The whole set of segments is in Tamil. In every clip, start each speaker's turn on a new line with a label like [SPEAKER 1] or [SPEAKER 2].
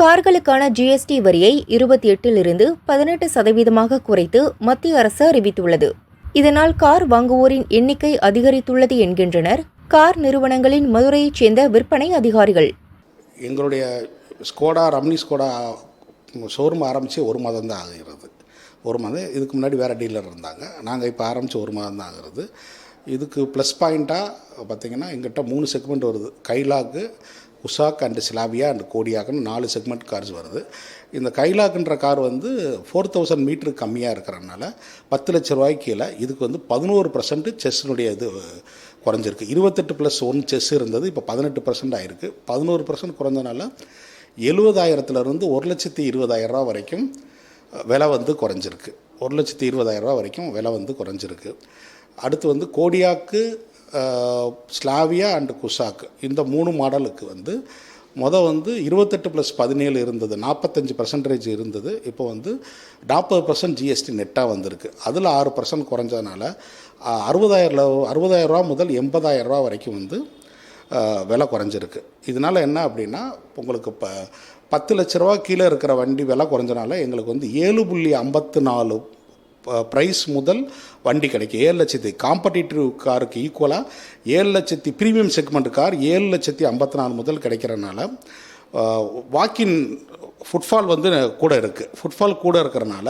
[SPEAKER 1] கார்களுக்கான ஜிஎஸ்டி வரியை இருபத்தி எட்டிலிருந்து பதினெட்டு சதவீதமாக குறைத்து மத்திய அரசு அறிவித்துள்ளது. இதனால் கார் வாங்குவோரின் எண்ணிக்கை அதிகரித்துள்ளது என்கின்றனர். கார் நிறுவனங்களின் மதுரையைச் சேர்ந்த விற்பனை அதிகாரிகள்.
[SPEAKER 2] எங்களுடைய ஸ்கோடா ரம்னி ஸ்கோடா ஷோரூம் ஆரம்பித்து ஒரு மாதம் தான் ஆகிறது. ஒரு மாதம் இதுக்கு முன்னாடி வேறு டீலர் இருந்தாங்க. நாங்கள் இப்போ ஆரம்பித்து ஒரு மாதம் தான் ஆகிறது. இதுக்கு ப்ளஸ் பாயிண்ட்டாக பார்த்திங்கன்னா எங்கிட்ட மூணு செக்மெண்ட் வருது. Kylaq Kushaq and Slavia and கோடியாக்குன்னு நாலு செக்மெண்ட் கார்ஸ் வருது. இந்த கைலாக்குன்ற கார் வந்து ஃபோர் தௌசண்ட் மீட்ரு கம்மியாக இருக்கிறனால பத்து லட்ச ரூபாய்க்கு கீழே இதுக்கு வந்து பதினோரு பர்சன்ட் செஸ்னுடைய இது குறைஞ்சிருக்கு. இருபத்தெட்டு ப்ளஸ் ஒன் செஸ் இருந்தது இப்போ பதினெட்டு பர்சன்ட் ஆயிருக்கு. பதினோரு பர்சன்ட் குறைஞ்சனால எழுபதாயிரத்துலேருந்து ஒரு லட்சத்தி இருபதாயிரம் ரூபா வரைக்கும் விலை வந்து குறைஞ்சிருக்கு. ஒரு லட்சத்தி இருபதாயிரம் ரூபா வரைக்கும் விலை வந்து குறைஞ்சிருக்கு. அடுத்து வந்து கோடியாக்கு ஸ்லாவியா அண்டு குசாக். இந்த மூணு மாடலுக்கு வந்து மொதல் வந்து இருபத்தெட்டு ப்ளஸ் பதினேழு இருந்தது நாற்பத்தஞ்சு பர்சன்டேஜ் இருந்தது. இப்போ வந்து நாற்பது பர்சன்ட் ஜிஎஸ்டி நெட்டாக வந்திருக்கு. அதில் ஆறு பர்சன்ட் குறைஞ்சதுனால அறுபதாயிரம் அறுபதாயிரரூவா முதல் எண்பதாயிரரூவா வரைக்கும் வந்து விலை குறைஞ்சிருக்கு. இதனால் என்ன அப்படின்னா உங்களுக்கு இப்போ பத்து லட்ச ரூபா கீழே இருக்கிற வண்டி விலை குறைஞ்சனால எங்களுக்கு வந்து ஏழு புள்ளி ஐம்பத்து நாலு ப்ரைஸ் முதல் வண்டி கிடைக்கும். ஏழு லட்சத்தி காம்படிட்டிவ் காருக்கு ஈக்குவலாக ஏழு லட்சத்தி ப்ரீமியம் செக்மெண்ட் கார் ஏழு லட்சத்தி ஐம்பத்தி நாலு முதல் கிடைக்கிறனால வாக்கின் ஃபுட்ஃபால் வந்து கூட இருக்குது ஃபுட்ஃபால் கூட இருக்கிறனால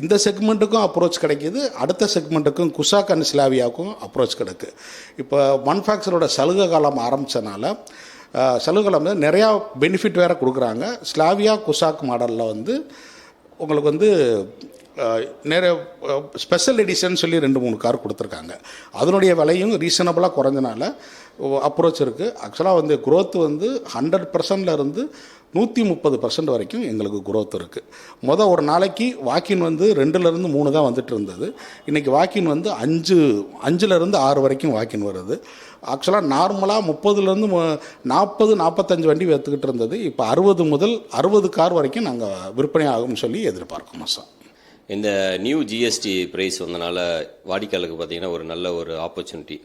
[SPEAKER 2] இந்த செக்மெண்ட்டுக்கும் அப்ரோச் கிடைக்கிது. அடுத்த செக்மெண்ட்டுக்கும் குஷாக் அண்ட் ஸ்லாவியாவுக்கும் அப்ரோச் கிடைக்கு. இப்போ மன்ஃபேக்சரோட சலுகை காலம் ஆரம்பித்தனால சலுகை காலம் வந்து நிறையா பெனிஃபிட் வேறு கொடுக்குறாங்க. ஸ்லாவியா குஷாக் மாடலில் வந்து உங்களுக்கு வந்து நிறைய ஸ்பெஷல் எடிஷன் சொல்லி ரெண்டு மூணு கார் கொடுத்துருக்காங்க. அதனுடைய விலையும் ரீசனபிளாக குறைஞ்சனால அப்ரோச் இருக்குது ஆக்சுவலாக வந்து குரோத் வந்து ஹண்ட்ரட் பர்சன்ட்லேருந்து நூற்றி முப்பது பர்சன்ட் வரைக்கும் எங்களுக்கு குரோத் இருக்குது மொதல் ஒரு நாளைக்கு வாக்கின் வந்து ரெண்டுலேருந்து மூணு தான் வந்துட்டு இருந்தது. இன்றைக்கி வாக்கின் வந்து அஞ்சு அஞ்சுலேருந்து ஆறு வரைக்கும் வாக்கின் வருது. ஆக்சுவலாக நார்மலாக முப்பதுலேருந்து நாற்பது நாற்பத்தஞ்சு வண்டி விற்றுக்கிட்டு இருந்தது. இப்போ அறுபது முதல் அறுபது கார் வரைக்கும் நாங்கள் விற்பனை ஆகும்னு சொல்லி எதிர்பார்க்கணும் சார்?
[SPEAKER 3] இந்த நியூ ஜிஎஸ்டி ப்ரைஸ் வந்தனால வாடிக்கையாளருக்கு பார்த்தீங்கன்னா ஒரு நல்ல ஒரு ஆப்பர்ச்சுனிட்டி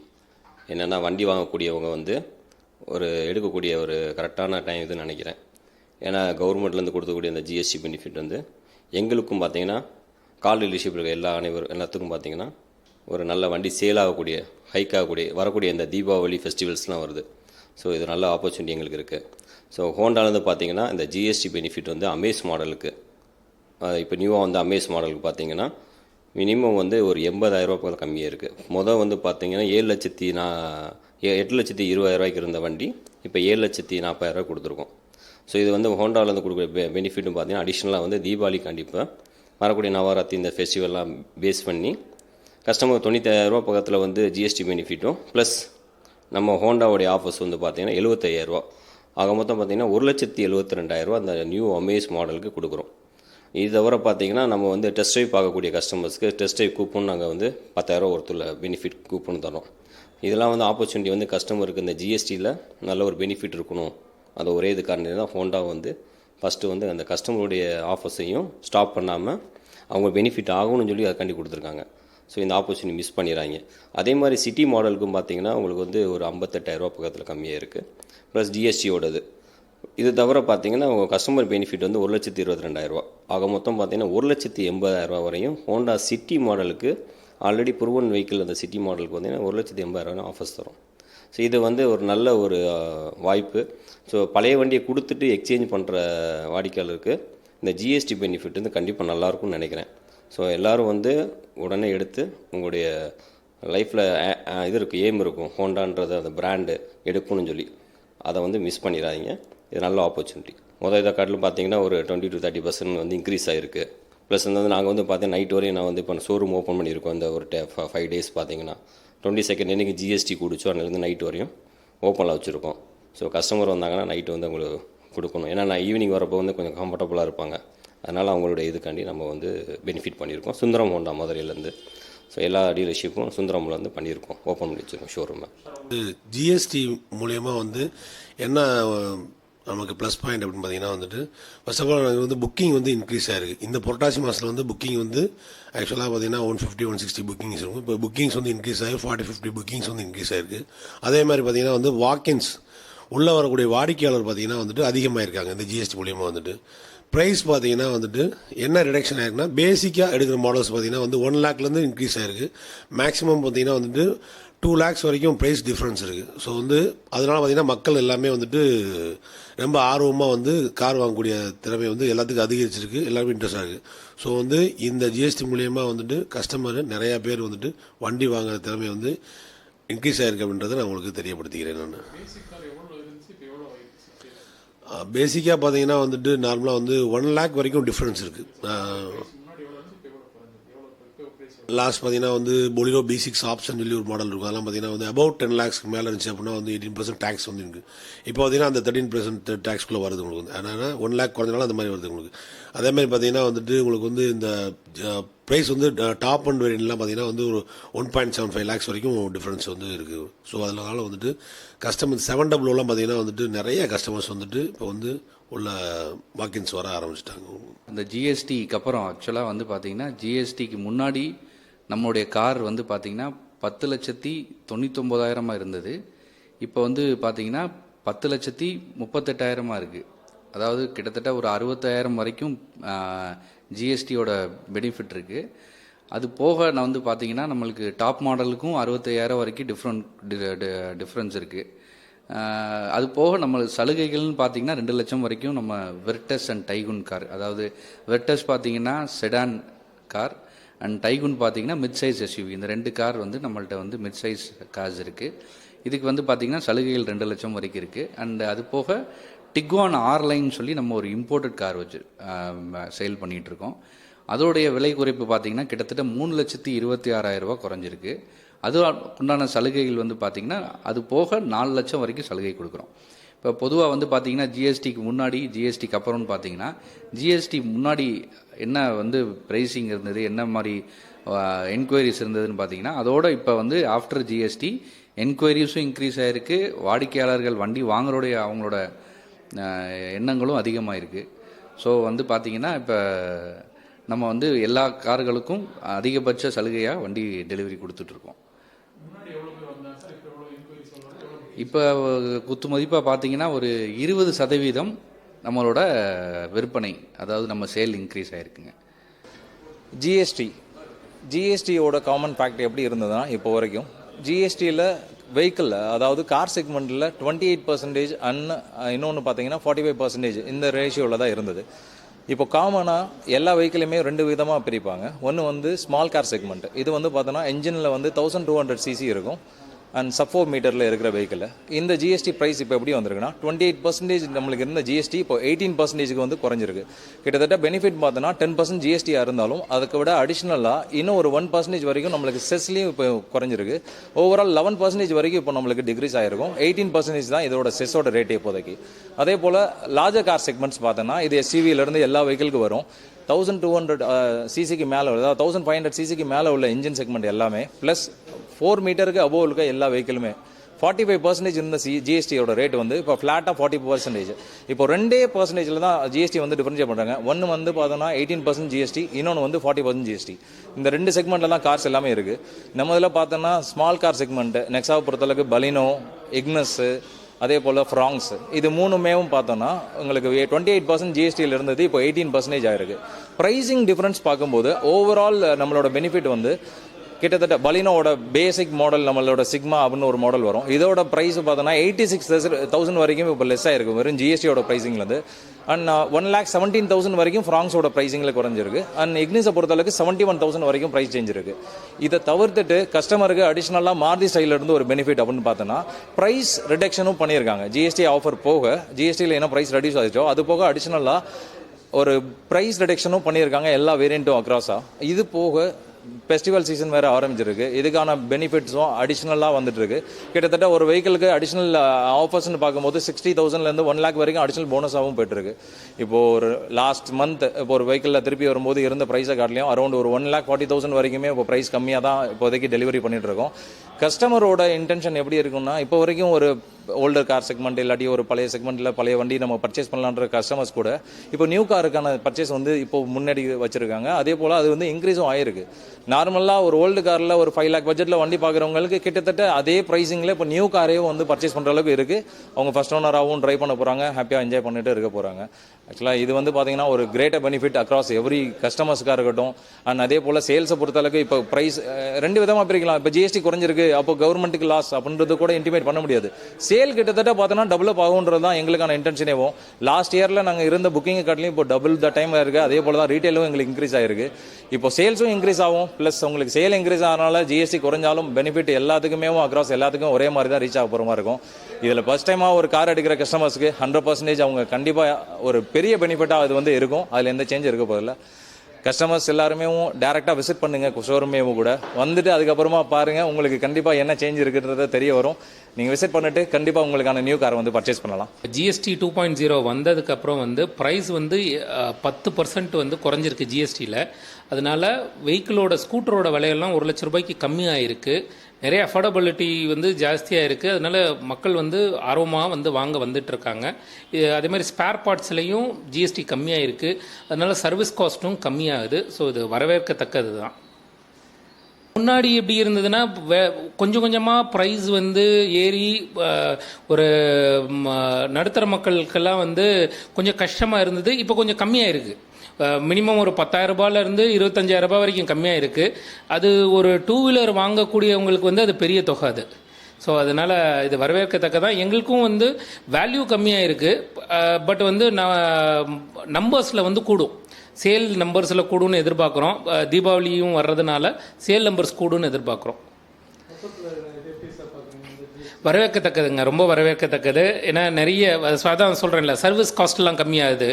[SPEAKER 3] என்னென்னா வண்டி வாங்கக்கூடியவங்க வந்து ஒரு எடுக்கக்கூடிய ஒரு கரெக்டான டைம் இதுன்னு நினைக்கிறேன். ஏன்னா கவர்மெண்ட்லேருந்து கொடுக்கக்கூடிய அந்த ஜிஎஸ்டி பெனிஃபிட் வந்து எங்களுக்கும் பார்த்தீங்கன்னா கால் டீலர்ஷிப் இருக்க எல்லா அனைவரும் எல்லாத்துக்கும் பார்த்தீங்கன்னா ஒரு நல்ல வண்டி சேல் ஆகக்கூடிய ஹைக் ஆகக்கூடிய வரக்கூடிய இந்த தீபாவளி ஃபெஸ்டிவல்ஸ்லாம் வருது. ஸோ இது நல்ல ஆப்பர்ச்சுனிட்டி எங்களுக்கு இருக்குது ஸோ ஹோண்டாலேருந்து பார்த்தீங்கன்னா இந்த ஜிஎஸ்டி பெனிஃபிட் வந்து அமேஸ் மாடலுக்கு இப்போ நியூவாக வந்து அமேஸ் மாடலுக்கு பார்த்தீங்கன்னா மினிமம் வந்து ஒரு எண்பதாயிரரூபா போல கம்மியாக இருக்குது மொதல் வந்து பார்த்தீங்கன்னா ஏழு லட்சத்தி நான் எ- எட்டு லட்சத்தி இருபதாயிரரூபாய்க்கு இருந்த வண்டி இப்போ ஏழு லட்சத்தி நாற்பதாயிரரூபா கொடுத்துருக்கோம். ஸோ இது வந்து ஹோண்டாவிலேருந்து கொடுக்குற பெ பெனிஃபிட்டும் பார்த்தீங்கன்னா அடிஷ்னலாக வந்து தீபாவளி கண்டிப்பாக வரக்கூடிய நவராத்திரி இந்த ஃபெஸ்டிவல்லாம் பேஸ் பண்ணி கஸ்டமர் தொண்ணூத்தாயிரரூபா பக்கத்தில் வந்து ஜிஎஸ்டி பெனிஃபிட்டும் ப்ளஸ் நம்ம ஹோண்டாவுடைய ஆஃபர்ஸ் வந்து பார்த்தீங்கன்னா எழுபத்தையாயிரரூவா ஆக மொத்தம் பார்த்தீங்கன்னா ஒரு லட்சத்தி எழுபத்தி ரெண்டாயிரரூவா அந்த நியூ அமேஸ் மாடலுக்கு கொடுக்குறோம். இது தவிர பார்த்தீங்கன்னா நம்ம வந்து டெஸ்ட் ட்ரைவ் பார்க்கக்கூடிய கஸ்டமர்ஸ்க்கு டெஸ்ட் ட்ரைவ் கூப்பன் நாங்கள் வந்து பத்தாயிரரூவா ஒருத்தர் பெனிஃபிட் கூப்பன் தரோம் இதெல்லாம் வந்து ஆப்பர்ச்சுனிட்டி வந்து கஸ்டமருக்கு இந்த ஜிஎஸ்டியில் நல்ல ஒரு பெனிஃபிட் இருக்கணும். அது ஒரே இது காரணம் தான் ஹோண்டா வந்து ஃபஸ்ட்டு வந்து அந்த கஸ்டமருடைய ஆஃபர்ஸையும் ஸ்டாப் பண்ணாமல் அவங்க பெனிஃபிட் ஆகணும்னு சொல்லி அதை கண்டி கொடுத்துருக்காங்க. ஸோ இந்த ஆப்பர்ச்சுனிட்டி மிஸ் பண்ணிடுறாங்க அதே மாதிரி சிட்டி மாடலுக்கும் பார்த்தீங்கன்னா உங்களுக்கு வந்து ஒரு ஐம்பத்தெட்டாயிரரூபா பக்கத்தில் கம்மியாக இருக்குது ப்ளஸ் ஜிஎஸ்டியோடது இது தவிர பார்த்தீங்கன்னா உங்கள் கஸ்டமர் பெனிஃபிட் வந்து ஒரு லட்சத்தி இருபத்தி ரெண்டாயிரரூவா ஆக மொத்தம் பார்த்தீங்கன்னா ஒரு லட்சத்தி எண்பதாயிரரூவா வரையும் ஹோண்டா சிட்டி மாடலுக்கு ஆல்ரெடி புருவன் வெஹிக்கிள் அந்த சிட்டி மாடலுக்கு பார்த்தீங்கன்னா ஒரு லட்சத்தி எண்பதாயிரம் ஆஃபர்ஸ் தரும். ஸோ இது வந்து ஒரு நல்ல ஒரு வாய்ப்பு. ஸோ பழைய வண்டியை கொடுத்துட்டு எக்ஸ்சேஞ்ச் பண்ணுற வாடிக்கையாளருக்கு இந்த ஜிஎஸ்டி பெனிஃபிட் வந்து கண்டிப்பாக நல்லாயிருக்கும்னு நினைக்கிறேன். ஸோ எல்லோரும் வந்து உடனே எடுத்து உங்களுடைய லைஃப்பில் இது இருக்குது ஏம் இருக்கும் ஹோண்டான்றது அந்த பிராண்டு எடுக்கணும்னு சொல்லி அதை வந்து மிஸ் பண்ணிடாதீங்க. இது நல்ல ஆப்பர்ச்சுனிட்டி முதல் இதை காட்டிலும் பார்த்தீங்கன்னா ஒரு டுவெண்ட்டி டு தேர்ட்டி பர்சன்ட் வந்து இன்க்ரீஸ் ஆகிருக்கு ப்ளஸ் வந்து நாங்கள் வந்து பார்த்தீங்கன்னா நைட் வரையும் நான் வந்து இப்போ ஷோரூம் ஓப்பன் பண்ணியிருக்கோம். இந்த ஒரு ஃபைவ் டேஸ் பார்த்தீங்கன்னா டுவெண்ட்டி செகண்ட் இன்றைக்கி ஜிஎஸ்டி கூடிச்சோ. அதுலேருந்து நைட் வரையும் ஓப்பனில் வச்சுருக்கோம். ஸோ கஸ்டமர் வந்தாங்கன்னா நைட்டு வந்து அவங்களுக்கு கொடுக்கணும். ஏன்னா நான் ஈவினிங் வரப்போ வந்து கொஞ்சம் கம்ஃபர்டபுளாக இருப்பாங்க. அதனால் அவங்களுடைய இதுக்காண்டி நம்ம வந்து பெனிஃபிட் பண்ணியிருக்கோம். சுந்தரம் ஹோண்டா மதுரையிலேருந்து. ஸோ எல்லா டீலர்ஷிப்பும் சுந்தரமில் வந்து பண்ணியிருக்கோம். ஓப்பன் பண்ணி வச்சுருக்கோம் ஷோரூமை
[SPEAKER 4] ஜிஎஸ்டி மூலயமா வந்து என்ன நமக்கு ப்ளஸ் பாயிண்ட் அப்படின்னு பார்த்தீங்கன்னா வந்துட்டு ஃபர்ஸ்ட் ஆஃப் ஆல் வந்து புக்கிங் வந்து இன்க்ரீஸ் ஆயிருக்கு. இந்த புரட்டாசி மாதத்தில் வந்து புக்கிங் வந்து ஆக்சுவலாக பார்த்தீங்கன்னா one fifty one sixty bookings இருக்கும். இப்போ புக்கிங்ஸ் வந்து இன்க்ரீஸ் ஆகி ஃபார்ட்டி ஃபிஃப்டி புக்கிங்ஸ் வந்து இன்க்ரீஸ் ஆயிருக்கு. அதே மாதிரி பார்த்தீங்கன்னா வந்து வாக்கின்ஸ் உள்ளே வரக்கூடிய வாடிக்கையாளர் பார்த்தீங்கன்னா வந்துட்டு அதிகமாக இருக்காங்க இந்த ஜிஎஸ்டி மூலியமாக வந்துட்டு. ப்ரைஸ் பார்த்தீங்கன்னா வந்துட்டு என்ன ரிடக்ஷன் ஆயிருக்குன்னா பேசிக்காக எடுக்கிற மாடல்ஸ் பார்த்தீங்கன்னா வந்து ஒன் லேக்லேருந்து இன்க்ரீஸ் ஆயிருக்கு. மேக்ஸிமம் பார்த்தீங்கன்னா வந்துட்டு டூ லேக்ஸ் வரைக்கும் ப்ரைஸ் டிஃப்ரென்ஸ் இருக்குது ஸோ வந்து அதனால் பார்த்தீங்கன்னா மக்கள் எல்லாமே வந்துட்டு ரொம்ப ஆர்வமாக வந்து கார் வாங்கக்கூடிய திறமை வந்து எல்லாத்துக்கும் அதிகரிச்சிருக்கு. எல்லாருமே இன்ட்ரெஸ்டாக இருக்குது ஸோ வந்து இந்த ஜிஎஸ்டி மூலியமாக வந்துட்டு கஸ்டமர் நிறையா பேர் வந்துட்டு வண்டி வாங்குற திறமை வந்து இன்க்ரீஸ் ஆயிருக்கு அப்படின்றத நான் உங்களுக்கு தெரியப்படுத்திக்கிறேன் நான். பேசிக்காக பார்த்தீங்கன்னா வந்துட்டு நார்மலாக வந்து ஒன் லேக் வரைக்கும் டிஃப்ரென்ஸ் இருக்குது லாஸ்ட் பார்த்தீங்கன்னா வந்து பொலிரோ பி சிக்ஸ் ஆப்ஷன் சொல்லி ஒரு மாடல் இருக்கும். அதெல்லாம் பார்த்தீங்கன்னா வந்து அபவுட் டென் லேக்ஸ்க்கு மேலே இருந்துச்சு அப்படின்னா வந்து எயிட்டீன் பர்சன்ட் டேக்ஸ் வந்து இருக்குது இப்போ பார்த்தீங்கன்னா அந்த தேர்ட்டின் பர்சன்ட் டேக்ஸ்க்குள்ளே வருது உங்களுக்கு. அதனால் ஒன் லேக் குறைஞ்சனால அந்த மாதிரி வருது உங்களுக்கு. அதே மாதிரி பார்த்தீங்கன்னா வந்துட்டு உங்களுக்கு வந்து இந்த ப்ரைஸ் வந்து டாப் அண்ட் வேரியன்ட்லாம் பார்த்தீங்கன்னா வந்து ஒரு one point seven five lakhs வரைக்கும் டிஃப்ரென்ஸ் வந்து இருக்குது ஸோ அதனால வந்துட்டு கஸ்டமர் செவன் டபுள்லாம் பார்த்தீங்கன்னா வந்துட்டு நிறைய கஸ்டமர்ஸ் வந்துட்டு இப்போ வந்து உள்ள வாக்கின்ஸ் வர ஆரம்பிச்சிட்டாங்க.
[SPEAKER 5] இந்த ஜிஎஸ்டிக்கு அப்புறம் ஆக்சுவலாக வந்து பார்த்தீங்கன்னா ஜிஎஸ்டிக்கு முன்னாடி நம்மளுடைய கார் வந்து பார்த்திங்கன்னா பத்து லட்சத்தி தொண்ணூத்தொம்போதாயிரமாக இருந்தது. இப்போ வந்து பார்த்தீங்கன்னா பத்து லட்சத்தி முப்பத்தெட்டாயிரமாக இருக்குது அதாவது கிட்டத்தட்ட ஒரு அறுபத்தாயிரம் வரைக்கும் ஜிஎஸ்டியோட பெனிஃபிட் இருக்குது அது போக நான் வந்து பார்த்திங்கன்னா நம்மளுக்கு டாப் மாடலுக்கும் அறுபத்தையாயிரம் வரைக்கும் டிஃப்ரெண்ட் டிஃப்ரென்ஸ் இருக்குது அது போக நம்ம சலுகைகள்னு பார்த்தீங்கன்னா ரெண்டு லட்சம் வரைக்கும் நம்ம வெர்டஸ் அண்ட் டைகுன் கார் அதாவது வெர்டஸ் பார்த்தீங்கன்னா செடான் கார் அண்ட் டைகுன் பார்த்தீங்கன்னா மிட் சைஸ் எஸ்யூவி இந்த ரெண்டு கார் வந்து நம்மள்ட்ட வந்து மிட் சைஸ் கார்ஸ் இருக்குது இதுக்கு வந்து பார்த்திங்கன்னா சலுகைகள் ரெண்டு லட்சம் வரைக்கும் இருக்குது அண்ட் அது போக டிக்வான் ஆர்லைன் சொல்லி நம்ம ஒரு இம்போர்ட்டட் கார் வச்சு சேல் பண்ணிகிட்ருக்கோம் அதோடைய விலை குறைப்பு பார்த்தீங்கன்னா கிட்டத்தட்ட மூணு லட்சத்தி இருபத்தி ஆறாயிரம் குறைஞ்சிருக்கு. அது உண்டான சலுகைகள் வந்து பார்த்திங்கன்னா அது போக நாலு லட்சம் வரைக்கும் சலுகை கொடுக்குறோம். இப்போ பொதுவாக வந்து பார்த்தீங்கன்னா ஜிஎஸ்டிக்கு முன்னாடி ஜிஎஸ்டிக்கு அப்புறம்னு பார்த்தீங்கன்னா ஜிஎஸ்டி முன்னாடி என்ன வந்து ப்ரைஸிங் இருந்தது என்ன மாதிரி என்கொயரிஸ் இருந்ததுன்னு பார்த்தீங்கன்னா அதோட இப்போ வந்து ஆஃப்டர் ஜிஎஸ்டி என்கொயரிஸும் இன்க்ரீஸ் ஆகிருக்கு வாடிக்கையாளர்கள் வண்டி வாங்குறோடைய அவங்களோட எண்ணங்களும் அதிகமாக இருக்குது ஸோ வந்து பார்த்தீங்கன்னா இப்போ நம்ம வந்து எல்லா கார்களுக்கும் அதிகபட்ச சலுகையாக வண்டி டெலிவரி கொடுத்துட்ருக்கோம் இப்போ குத்து மதிப்பாக பார்த்தீங்கன்னா ஒரு இருபது சதவீதம் நம்மளோட விற்பனை அதாவது நம்ம சேல் இன்க்ரீஸ் ஆகிருக்குங்க
[SPEAKER 6] ஜிஎஸ்டி ஜிஎஸ்டியோட காமன் ஃபேக்ட் எப்படி இருந்ததுன்னா இப்போ வரைக்கும் ஜிஎஸ்டியில் வெஹிக்கிளில் அதாவது கார் செக்மெண்ட்டில் டுவெண்ட்டி எயிட் பர்சன்டேஜ் அண்ட் இன்னொன்று பார்த்தீங்கன்னா ஃபார்ட்டி ஃபைவ் பர்சன்டேஜ் இந்த ரேஷியோவில் தான் இருந்தது. இப்போ காமனாக எல்லா வெஹிக்கிளையுமே ரெண்டு விதமாக பிரிப்பாங்க. ஒன்று வந்து ஸ்மால் கார் செக்மெண்ட் இது வந்து பார்த்தோன்னா என்ஜினில் வந்து தௌசண்ட் டூ ஹண்ட்ரட் சிசி இருக்கும். அண்ட் சப் ஃபோர் மீட்டரில் இருக்கிற வெஹிக்கிள் இந்த ஜிஎஸ்டி ப்ரைஸ் இப்போ எப்படி வந்திருக்குன்னா டுவெண்ட்டி எயிட் பர்சன்டேஜ் நம்மளுக்கு இருந்த ஜிஎஸ்டி இப்போ எயிட்டீன் பர்சன்டேஜுக்கு வந்து குறைஞ்சிருக்கு. கிட்டத்தட்ட பெனிஃபிட் பார்த்தோன்னா டென் பர்சன்ட் ஜிஎஸ்டியாக இருந்தாலும் அதுக்கு விட அடிஷ்னலாக இன்னும் ஒரு ஒன் பர்சன்டேஜ் வரைக்கும் நம்மளுக்கு செஸ்லேயும் இப்போ குறைஞ்சிருக்கு. ஓவரால் லெவன் பர்சன்டேஜ் வரைக்கும் இப்போ நம்மளுக்கு டிக்ரீஸ் ஆகிருக்கும் எயிட்டீன் பர்சன்டேஜ் தான் இதோட செஸ்ஸோட ரேட் இப்போதைக்கு. அதே போல் லார்ஜர் கார் செக்மெண்ட்ஸ் பார்த்தோன்னா இது எஸ்யூவிலேருந்து எல்லா வெஹிக்கிளுக்கு வரும். தௌசண்ட் டூ ஹண்ட்ரட் சிசிக்கு மேலே அதாவது தௌசண்ட் ஃபைவ் ஹண்ட்ரட் சிசிக்கு மேலே உள்ள இன்ஜின் செக்மெண்ட் எல்லாமே ப்ளஸ் ஃபோர் மீட்டருக்கு அபோவ் இருக்க எல்லா வெஹிக்கிளுமே ஃபார்ட்டி ஃபைவ் பர்சன்டேஜ் இருந்த சி ஜிஎஸ்டியோட ரேட் வந்து இப்போ ஃப்ளாட்டாக ஃபார்ட்டி பர்சன்டேஜ் இப்போ ரெண்டே பர்சன்டேஜில் தான் ஜிஎஸ்டி வந்து டிஃபரன்ஷியேட் பண்ணுறாங்க ஒன்று வந்து பார்த்தோன்னா எயிட்டீன் பர்சன்ட் ஜிஎஸ்டி இன்னொன்று வந்து ஃபார்ட்டி பர்சன்ட் ஜிஎஸ்டி இந்த ரெண்டு செக்மெண்ட்டில் தான் கார்ஸ் எல்லாமே இருக்குது நம்ம இதில் பார்த்தோன்னா ஸ்மால் கார் செக்மெண்ட்டு நெக்ஸாவை பொறுத்தளவுக்கு பலினோ இக்னஸ்ஸு அதே போல் ஃப்ராங்ஸ் இது மூணுமேவும் பார்த்தோன்னா உங்களுக்கு டுவெண்ட்டி எயிட் பர்சன்ட் ஜிஎஸ்டியில் இருந்தது இப்போ எயிட்டீன் பர்சன்டேஜ் ஆயிருக்கு. ப்ரைசிங் டிஃப்ரென்ஸ் பார்க்கும்போது ஓவரால் நம்மளோட பெனிஃபிட் வந்து கிட்டத்தட்ட பலினோட பேசிக் மாடல் நம்மளோட சிக்மா அப்படின்னு ஒரு மாடல் வரும். இதோட ப்ரைஸ் பார்த்தோன்னா எயிட்டி சிக்ஸ் தௌசண்ட் வரைக்கும் இப்போ லெஸ் ஆயிருக்கு. வெறும் ஜிஎஸ்டியோட ப்ரைஸிங்லேருந்து and one lakh seventeen thousand வரைக்கும் ஃப்ராங்ஸோட ப்ரைஸிங்கில் குறைஞ்சிருக்கு. அண்ட் இக்னிஸை பொறுத்தளவுக்கு செவன்ட்டி ஒன் தௌசண்ட் வரைக்கும் ப்ரைஸ் சேஞ்ச் இருக்கு. இதை தவிர்த்துட்டு கஸ்டமருக்கு அடிஷ்னலாக மாருதி ஸ்டைலிருந்து ஒரு பெனிஃபிட் அப்படின்னு பார்த்தோன்னா ப்ரைஸ் ரிடக்ஷனும் பண்ணியிருக்காங்க. ஜிஎஸ்டி ஆஃபர் போக ஜிஎஸ்டியில் என்ன ப்ரைஸ் ரெடியூஸ் ஆகிச்சோ அது போக அடிஷ்னலாக ஒரு ப்ரைஸ் ரிடக்ஷனும் பண்ணியிருக்காங்க எல்லா வேரியண்ட்டும் அக்ராஸாக இது போக ஃபெஸ்டிவல் சீசன் வேறு ஆரம்பிச்சிருக்கு. இதுக்கான பெனிஃபிட்ஸும் அடிஷ்னலாக வந்துட்டுருக்கு. கிட்டத்தட்ட ஒரு வெஹிக்கிளுக்கு அடிஷ்னல் ஆஃபர்ஸ்னு பார்க்கும்போது சிக்ஸ்டி தௌசண்ட்லேருந்து ஒன் லேக் வரைக்கும் அடிஷ்னல் போனஸாகவும் போயிட்டுருக்கு. இப்போது ஒரு லாஸ்ட் மந்த் இப்போ ஒரு வெஹிக்கிளில் திருப்பி வரும்போது இருந்த ப்ரைஸை காட்டிலையும் அரௌண்ட் ஒரு ஒன் லேக் ஃபார்ட்டி தௌசண்ட் வரைக்குமே இப்போ ப்ரைஸ் கம்மியாக தான் இப்போதைக்கு டெலிவரி பண்ணிகிட்ருக்கோம் கஸ்டமரோட இன்டென்ஷன் எப்படி இருக்கும்னா இப்போ வரைக்கும் ஒரு ஓல்டர் கார் செக்மெண்ட் இல்லாட்டி ஒரு பழைய செக்மெண்ட்டில் பழைய வண்டி நம்ம பர்ச்சேஸ் பண்ணலான்ற கஸ்டமர்ஸ் கூட இப்போ நியூ காருக்கான பர்ச்சேஸ் வந்து இப்போ முன்னாடி வச்சிருக்காங்க. அதே போல் அது வந்து இன்க்ரீஸும் ஆயிருக்கு. நார்மலாக ஒரு ஓல்டு காரில் ஒரு ஃபைவ் லேக் பட்ஜெட்டில் வண்டி பார்க்குறவங்களுக்கு கிட்டத்தட்ட அதே ப்ரைஸிங்கில் இப்போ நியூ காரையும் வந்து பர்ச்சேஸ் பண்ணுற அளவுக்கு இருக்குது அவங்க ஃபர்ஸ்ட் ஓனராகவும் ட்ரை பண்ண போகிறாங்க ஹாப்பியாக என்ஜாய் பண்ணிட்டு இருக்க போகிறாங்க ஆக்சுவலாக இது வந்து பார்த்தீங்கன்னா ஒரு கிரேட்டர் பெனிஃபிட் அக்ராஸ் எவ்ரி கஸ்டமர்ஸ்க்காக இருக்கட்டும். அண்ட் அதே போல் சேல்ஸை பொறுத்தளவுக்கு இப்போ ப்ரைஸ் ரெண்டு விதமாக பிரிக்கலாம். இப்போ ஜிஎஸ்டி குறைஞ்சிருக்கு அப்போ கவர்மெண்ட்டுக்கு லாஸ் அப்படின்றது கூட இன்டிமேட் பண்ண முடியாது. சேல் கிட்டத்தட்ட பார்த்தோன்னா டபுள் ஆகுன்றது தான் எங்களுக்கான இன்டென்ஷனேவும் லாஸ்ட் இயரில் நாங்கள் இருந்த புக்கிங் கட்டிலையும் இப்போ டபுள் த டைம் இருக்குது அதே போல் தான் ரீட்டைலும் எங்களுக்கு இன்க்ரீஸ் ஆயிருக்கு. இப்போ சேல்ஸும் இன்க்ரீஸ் ஆகும். ப்ளஸ் உங்களுக்கு சேல் இன்க்ரீஸ் ஆனால ஜிஎஸ்டி குறைஞ்சாலும் பெனிஃபிட் எல்லாத்துக்குமே அக்ராஸ் எல்லாத்துக்கும் ஒரே மாதிரி தான் ரீச் ஆக போகிற மாதிரி இருக்கும். இதில் ஃபர்ஸ்ட் டைமாக ஒரு கார் எடுக்கிற கஸ்டமர்ஸ்க்கு ஹண்ட்ரட் பர்சன்டேஜ் அவங்க கண்டிப்பாக ஒரு பெரிய பெனிஃபிட்டாக அது வந்து இருக்கும். அதில் எந்த சேஞ்ச் இருக்க போதில்லை கஸ்டமர்ஸ் எல்லாருமே டேரெக்டாக விசிட் பண்ணுங்கள் ஷோரூமேவும் கூட. வந்துட்டு அதுக்கப்புறமா பாருங்கள் உங்களுக்கு கண்டிப்பாக என்ன சேஞ்ச் இருக்குன்றத தெரிய வரும். நீங்கள் விசிட் பண்ணிட்டு கண்டிப்பாக உங்களுக்கான நியூ காரை வந்து பர்ச்சேஸ் பண்ணலாம்.
[SPEAKER 7] ஜிஎஸ்டி டூ பாயிண்ட் ஜீரோ வந்ததுக்கப்புறம் வந்து ப்ரைஸ் வந்து பத்து பர்சன்ட் வந்து குறைஞ்சிருக்கு ஜிஎஸ்டியில் அதனால வெஹிக்கிளோட ஸ்கூட்டரோட விலையெல்லாம் ஒரு லட்ச ரூபாய்க்கு கம்மியாயிருக்கு. நிறைய அஃபோர்டபிலிட்டி வந்து ஜாஸ்தியாக இருக்குது அதனால மக்கள் வந்து ஆர்வமாக வந்து வாங்க வந்துட்டுருக்காங்க. அதேமாதிரி அதே மாதிரி ஸ்பேர் பார்ட்ஸ்லையும் ஜிஎஸ்டி கம்மியாக இருக்குது அதனால் சர்வீஸ் காஸ்ட்டும் கம்மியாகுது. ஸோ இது வரவேற்கத்தக்கது தான் முன்னாடி எப்படி இருந்ததுன்னா வே- கொஞ்சம் கொஞ்சமாக ப்ரைஸ் வந்து ஏறி ஒரு ம, நடுத்தர மக்களுக்கெல்லாம் வந்து கொஞ்சம் கஷ்டமாக இருந்தது. இப்போ கொஞ்சம் கம்மியாக இருக்குது மினிமம் ஒரு பத்தாயிரரூபாலேருந்து இருபத்தஞ்சாயிரம் ரூபாய் வரைக்கும் கம்மியாக இருக்குது அது ஒரு டூ வீலர் வாங்கக்கூடியவங்களுக்கு வந்து அது பெரிய தொகை அது. ஸோ அதனால் இது வரவேற்கத்தக்க தான் எங்களுக்கும் வந்து வேல்யூ கம்மியாக இருக்குது பட் வந்து நான் நம்பர்ஸில் வந்து கூடும். சேல் நம்பர்ஸில் கூடும்னு எதிர்பார்க்குறோம். தீபாவளியும் வர்றதுனால சேல் நம்பர்ஸ் கூடும்னு எதிர்பார்க்குறோம். வரவேற்கத்தக்கதுங்க ரொம்ப வரவேற்கத்தக்கது. ஏன்னா நிறைய அதான் சொல்கிறேன்ல சர்வீஸ் காஸ்ட்லாம் கம்மியாகுது.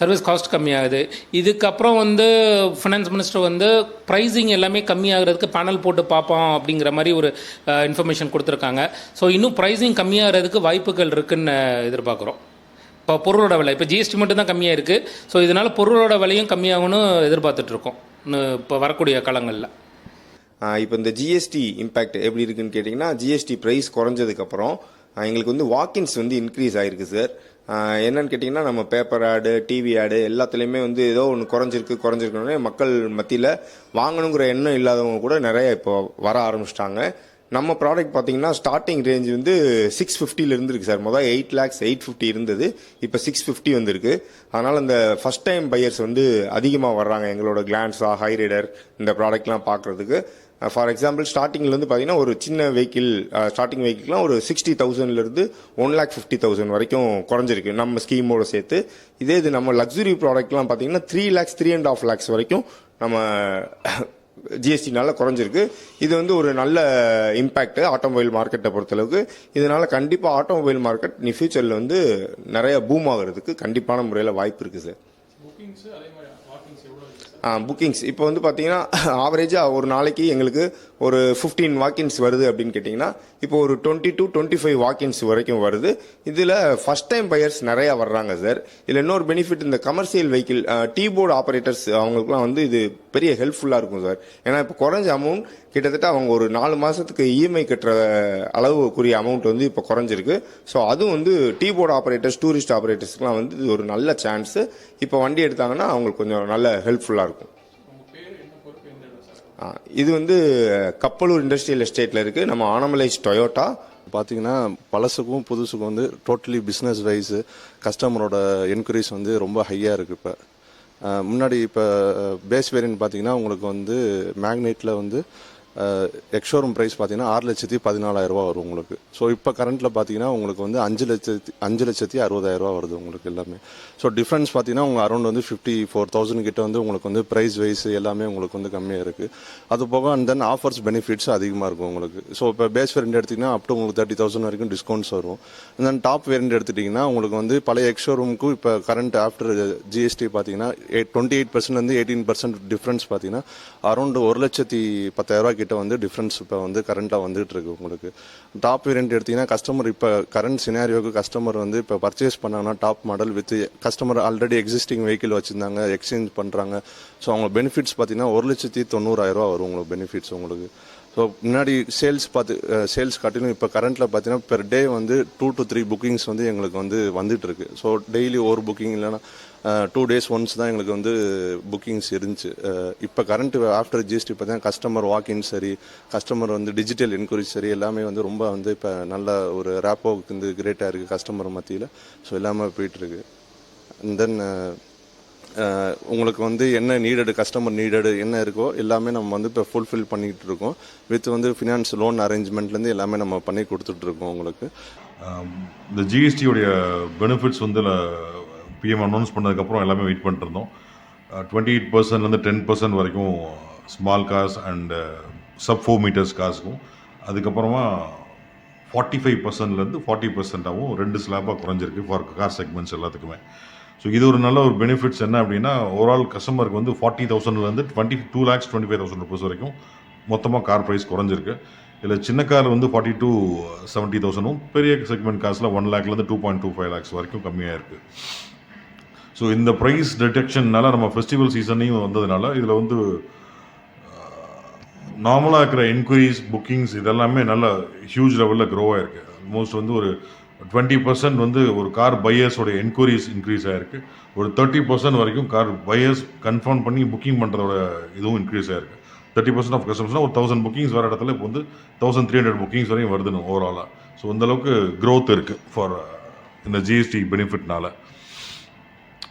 [SPEAKER 7] சர்வீஸ் காஸ்ட் கம்மியாகுது. இதுக்கப்புறம் வந்து ஃபினான்ஸ் மினிஸ்டர் வந்து ப்ரைஸிங் எல்லாமே கம்மியாகிறதுக்கு பேனல் போட்டு பார்ப்போம் அப்படிங்கிற மாதிரி ஒரு இன்ஃபர்மேஷன் கொடுத்துருக்காங்க. ஸோ இன்னும் ப்ரைஸிங் கம்மியாகிறதுக்கு வாய்ப்புகள் இருக்குதுன்னு எதிர்பார்க்குறோம். இப்போ பொருளோட விலை இப்போ ஜிஎஸ்டி மட்டும் தான் கம்மியாக இருக்குது ஸோ இதனால் பொருளோட விலையும் கம்மியாகும்னு எதிர்பார்த்துட்ருக்கோம் இப்போ வரக்கூடிய காலங்களில்.
[SPEAKER 8] இப்போ இந்த ஜிஎஸ்டி இம்பேக்ட் எப்படி இருக்குன்னு கேட்டிங்கன்னா ஜிஎஸ்டி ப்ரைஸ் குறைஞ்சதுக்கப்புறம் எங்களுக்கு வந்து வாக்கின்ஸ் வந்து இன்க்ரீஸ் ஆகிருக்கு சார் என்னன்னு கேட்டிங்கன்னா நம்ம பேப்பர் ஆடு டிவி ஆடு எல்லாத்துலேயுமே வந்து ஏதோ ஒன்று குறைஞ்சிருக்கு குறைஞ்சிருக்கணுன்னே மக்கள் மத்தியில் வாங்கணுங்கிற எண்ணம் இல்லாதவங்க கூட நிறைய இப்போ வர ஆரம்பிச்சிட்டாங்க. நம்ம ப்ராடக்ட் பார்த்தீங்கன்னா ஸ்டார்டிங் ரேஞ்ச் வந்து சிக்ஸ் ஃபிஃப்டியில் இருந்துருக்கு சார் மொதல் எயிட் லேக்ஸ் எயிட் ஃபிஃப்டி இருந்தது. இப்போ சிக்ஸ் ஃபிஃப்டி வந்திருக்கு. அதனால் இந்த ஃபஸ்ட் டைம் பையர்ஸ் வந்து அதிகமாக வர்றாங்க எங்களோட கிளான்ஸாக ஹைரைடர் இந்த ப்ராடக்ட்லாம் பார்க்குறதுக்கு Uh, ஃபார் எக்ஸாம்பிள் ஸ்டார்டிங்லேருந்து வந்து பார்த்தீங்கன்னா ஒரு சின்ன வெஹிக்கிள் ஸ்டார்டிங் வெஹிக்கிள்லாம் ஒரு சிக்ஸ்டி தௌசண்ட்லேருந்து ஒன் லேக் ஃபிஃப்டி தௌசண்ட் வரைக்கும் குறைஞ்சிருக்கு. நம்ம ஸ்கீமோட சேர்த்து. இதே இது நம்ம லக்ஸுரி ப்ராடக்ட்லாம் பார்த்தீங்கன்னா three lakhs three and half lakhs வரைக்கும் நம்ம ஜிஎஸ்டினால குறைஞ்சிருக்கு. இது வந்து ஒரு நல்ல இம்பேக்ட் ஆட்டோமொபைல் மார்க்கெட்டை பொறுத்தளவுக்கு. இதனால் கண்டிப்பாக ஆட்டோமொபைல் மார்க்கெட் நீ ஃபியூச்சரில் வந்து நிறைய பூம் ஆகிறதுக்கு கண்டிப்பான முறையில் வாய்ப்பு இருக்குது சார் புக்கிங்ஸ் இப்போ வந்து பார்த்தீங்கன்னா ஆவரேஜாக ஒரு நாளைக்கு எங்களுக்கு ஒரு ஃபிஃப்டீன் வாக்கின்ஸ் வருது அப்படின்னு கேட்டிங்கன்னா இப்போ ஒரு twenty two twenty five walkins வரைக்கும் வருது. இதில் ஃபஸ்ட் டைம் பையர்ஸ் நிறையா வர்றாங்க சார் இதில் இன்னொரு பெனிஃபிட் இந்த commercial vehicle T board operators அவங்களுக்குலாம் வந்து இது பெரிய ஹெல்ப்ஃபுல்லாக இருக்கும் சார் ஏன்னா இப்போ குறைஞ்ச அமௌண்ட் கிட்டத்தட்ட அவங்க ஒரு நாலு மாதத்துக்கு இஎம்ஐ கட்டுற அளவுக்குரிய அமௌண்ட் வந்து இப்போ குறைஞ்சிருக்கு. ஸோ அதுவும் வந்து டீ போர்டு ஆப்ரேட்டர்ஸ் டூரிஸ்ட் ஆப்ரேட்டர்ஸ்க்குலாம் வந்து இது ஒரு நல்ல சான்ஸு இப்போ வண்டி எடுத்தாங்கன்னா அவங்களுக்கு கொஞ்சம் நல்ல ஹெல்ப்ஃபுல்லாக இருக்கும். இது வந்து கப்பலூர் இண்டஸ்ட்ரியல் எஸ்டேட்டில் இருக்குது நம்ம ஆனமலைஸ் டொயோட்டா.
[SPEAKER 9] பார்த்தீங்கன்னா பழசுக்கும் புதுசுக்கும் வந்து டோட்டலி பிஸ்னஸ் வைஸு கஸ்டமரோட என்கொயரிஸ் வந்து ரொம்ப ஹையாக இருக்குது இப்போ. முன்னாடி இப்போ பேஸ் வேரியன்ட் பார்த்தீங்கன்னா உங்களுக்கு வந்து மேக்னெட்டில் வந்து எக்ஷோரூம் ப்ரைஸ் பார்த்தீங்கன்னா ஆறு லட்சத்தி பதினாலாயிரம் ரூபா வரும் உங்களுக்கு. ஸோ இப்போ கரண்ட்டில் பார்த்தீங்கன்னா உங்களுக்கு வந்து அஞ்சு லட்சத்தி அஞ்சு லட்சத்தி அறுபதாயிரம் ரூபா வருது உங்களுக்கு எல்லாமே. ஸோ டிஃப்ரென்ஸ் பார்த்தீங்கன்னா உங்கள் அரௌண்ட் வந்து ஃபிஃப்டி ஃபோர் தௌசண்ட் கிட்ட வந்து உங்களுக்கு வந்து ப்ரைஸ் வைஸ் எல்லாமே உங்களுக்கு வந்து கம்மியாக இருக்குது அது போக அண்ட் தென் ஆஃபர்ஸ் பெனிஃபிட்ஸ் அதிகமாக இருக்கும் உங்களுக்கு. ஸோ இப்போ பேஸ் வேரியன்ட் எடுத்திங்கன்னா அப் டு உங்களுக்கு தேர்ட்டி தௌசண்ட் வரைக்கும் டிஸ்கவுண்ட்ஸ் வரும். And தென் டாப் வேரியன்ட் எடுத்துட்டிங்கன்னா உங்களுக்கு வந்து பழைய எக்ஷோரூமுக்கும் இப்போ கரண்ட் ஆஃப்டர் ஜிஎஸ்டி பார்த்தீங்கன்னா டுவெண்ட்டி எயிட் பர்சன்ட் வந்து எயிட்டீன் பர்சன்ட் டிஃப்ரென்ஸ் பார்த்தீங்கன்னா அரௌண்ட் ஒரு லட்சத்தி பத்தாயிரரூவா கிட்ட வந்து டிஃப்ரென்ஸ் இப்போ வந்து கரண்ட்டாக வந்துட்டு இருக்கு உங்களுக்கு. டாப் வேரண்ட் எடுத்திங்கன்னா கஸ்டமர் இப்போ கரண்ட் சினாரியோக்கு கஸ்டமர் வந்து இப்போ பர்ச்சேஸ் பண்ணாங்கன்னா top model with customer already existing vehicle வச்சிருந்தாங்க எக்ஸ்சேஞ்ச் பண்ணுறாங்க ஸோ அவங்க பெனிஃபிட்ஸ் பார்த்தீங்கன்னா ஒரு லட்சத்தி தொண்ணூறாயிரம் ரூபா வரும் உங்களுக்கு பெனிஃபிட்ஸ் உங்களுக்கு. ஸோ முன்னாடி சேல்ஸ் பார்த்து சேல்ஸ் காட்டிலும் இப்போ கரண்ட்டில் பார்த்தீங்கன்னா பெர் டே வந்து டூ டு த்ரீ புக்கிங்ஸ் வந்து எங்களுக்கு வந்து வந்துட்டு இருக்கு ஸோ டெய்லி ஒரு புக்கிங் இல்லைன்னா டூ டேஸ் ஒன்ஸ் தான் எங்களுக்கு வந்து புக்கிங்ஸ் இருந்துச்சு. இப்போ கரண்ட் ஆஃப்டர் ஜிஎஸ்டி பார்த்தீங்கன்னா கஸ்டமர் வாக்கின் சரி கஸ்டமர் வந்து டிஜிட்டல் என்கொயரி சரி எல்லாமே வந்து ரொம்ப வந்து இப்போ நல்ல ஒரு ரேப்போவுக்கு வந்து கிரேட்டாக இருக்குது கஸ்டமர் மத்தியில். ஸோ எல்லாமே போயிட்டுருக்கு. அண்ட் தென் uh, uh, உங்களுக்கு வந்து என்ன நீடடு கஸ்டமர் நீடடு என்ன இருக்கோ எல்லாமே நம்ம வந்து இப்போ ஃபுல்ஃபில் பண்ணிக்கிட்டு இருக்கோம். வித் வந்து ஃபினான்ஸ் லோன் அரேஞ்ச்மெண்ட்லேருந்து எல்லாமே நம்ம பண்ணி கொடுத்துட்ருக்கோம் உங்களுக்கு.
[SPEAKER 10] இந்த ஜிஎஸ்டியோடைய பெனிஃபிட்ஸ் வந்து பிஎம் அனௌன்ஸ் பண்ணதுக்கப்புறம் எல்லாமே வெயிட் பண்ணிட்டுருந்தோம் டுவெண்ட்டி எயிட் பர்சன்ட்லேருந்து டென் பர்சன்ட் வரைக்கும் small cars and sub four meters காசுக்கும் அதுக்கப்புறமா ஃபார்ட்டி ஃபைவ் பர்சன்ட்லேருந்து ஃபார்ட்டி பர்சன்ட்டாகவும் ரெண்டு ஸ்லாப்பாக குறைஞ்சிருக்கு ஃபார் கார் செக்மெண்ட்ஸ் எல்லாத்துக்குமே. ஸோ இது ஒரு நல்ல ஒரு பெனிஃபிட்ஸ் என்ன அப்படின்னா ஓவரால் கஸ்டமருக்கு வந்து ஃபார்ட்டி தௌசண்ட்லேருந்து twenty two lakhs twenty five thousand rupees வரைக்கும் மொத்தமாக கார் ப்ரைஸ் குறைஞ்சிருக்கு. இதில் சின்ன கார் வந்து ஃபார்ட்டி டூ செவன்ட்டி தௌசண்டும் பெரிய செக்மெண்ட் காசில் one லேக்லேருந்து two point two five lakhs வரைக்கும் கம்மியாக இருக்குது ஸோ இந்த ப்ரைஸ் டிடெக்ஷன்னால நம்ம ஃபெஸ்டிவல் சீசனையும் வந்ததுனால இதில் வந்து நார்மலாக இருக்கிற என்கொயரிஸ் புக்கிங்ஸ் இதெல்லாமே நல்ல ஹியூஜ் லெவலில் க்ரோ ஆயிருக்கு. ஆல்மோஸ்ட் வந்து ஒரு டுவெண்ட்டி பர்சன்ட் வந்து ஒரு கார் பையர்ஸோட என்கொயரிஸ் இன்க்ரீஸ் ஆகிருக்கு ஒரு தேர்ட்டி பர்சன்ட் வரைக்கும் கார் பையர்ஸ் கன்ஃபார்ம் பண்ணி புக்கிங் பண்ணுறதோட இதுவும் இன்க்ரீஸ் ஆகிருக்கு தேர்ட்டி பர்சன்ட் ஆஃப் கஸ்டமர்ஸ்னால் ஒரு தௌசண்ட் புக்கிங்ஸ் வர இடத்துல இப்போ வந்து தௌசண்ட் த்ரீ ஹண்ட்ரட் புக்கிங்ஸ் வரையும் வருதுன்னு ஓவராலாக ஸோ அந்தளவுக்கு க்ரோத் இருக்குது ஃபார் இந்த ஜிஎஸ்டி பெனிஃபிட்னால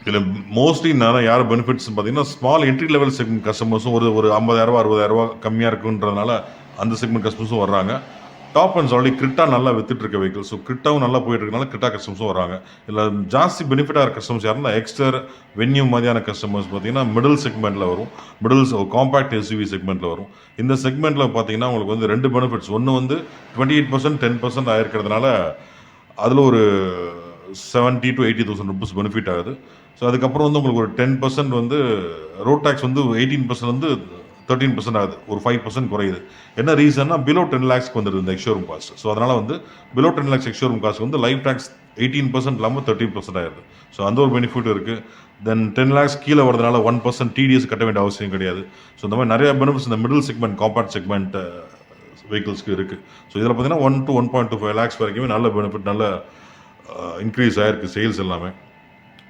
[SPEAKER 10] இதில் மோஸ்ட்லி நான் யார் பெனிஃபிட்ஸ் பார்த்தீங்கன்னா ஸ்மால் என்ட்ரி லெவல் செக்மெண்ட் கஸ்டமர்ஸும் ஒரு ஒரு ஐம்பதாயிரரூபா அறுபதாயிரரூபா கம்மியாக இருக்குன்றதுனால அந்த செக்மெண்ட் கஸ்டமர்ஸும் வர்றாங்க. டாப் அண்ட் ஆல்ரெடி கிரிட்டா நல்லா வித்துட்டு இருக்க வெஹிக்கிள் ஸோ கிரிட்டாவும் நல்லா போயிட்டு இருக்கனால கிரிட்டா கஸ்டமர்ஸும் வராங்க. இல்லை ஜாஸ்தி பெனிஃபிட்டாக இருக்க கஸ்டமர்ஸ் யாருன்னா எக்ஸ்டர் வென்யூ மாதிரியான கஸ்டமர்ஸ் பார்த்தீங்கன்னா மிடில் செக்மெண்ட்டில் வரும். மிடில் காம்பேக்ட் எஸ்யூவி செக்மெண்ட்டில் வரும். இந்த செக்மெண்ட்டில் பார்த்தீங்கன்னா உங்களுக்கு வந்து ரெண்டு பெனிஃபிட்ஸ் ஒன்று வந்து twenty eight percent ten percent ஆயிருக்கிறதுனால அதில் ஒரு seventy to eighty thousand rupees benefit ஆகுது. ஸோ அதுக்கப்புறம் வந்து உங்களுக்கு ஒரு டென் பர்சன்ட் வந்து ரோட் டேக்ஸ் வந்து எயிட்டீன் பர்சன்ட் வந்து தேர்ட்டீன் பர்சன்ட் ஆகுது. ஒரு ஃபைவ் பர்சன்ட் குறையுது. என்ன ரீசன்னா பிலோ டென் லேக்ஸ்க்கு வந்துடுது இந்த எக்ஷோரூம் காஸ்ட் ஸோ அதனால் வந்து below ten lakhs ex showroom cost வந்து லைஃப் டேக்ஸ் எயிட்டீன் பர்சன்ட் இல்லாமல் தேர்ட்டீன் பர்சன்ட் ஆயிருது. ஸோ அந்த ஒரு பெனிஃபிட் இருக்குது தென் டென் லேக்ஸ் கீழே வரதுனால ஒன் பர்சன்ட் டிடிஎஸ் கட்ட வேண்டிய அவசியம் கிடையாது. ஸோ இந்த மாதிரி நிறைய பெனிஃபிட்ஸ் இந்த மிடில் செக்மெண்ட் காம்பேக்ட் செக்மெண்ட் வெஹிக்கிள்ஸ்க்கு இருக்குது ஸோ இதில் பார்த்தீங்கன்னா one to one point two five lakhs வரைக்குமே நல்ல பெனிஃபிட் நல்ல இன்க்ரீஸ் ஆயிருக்கு சேல்ஸ் எல்லாமே.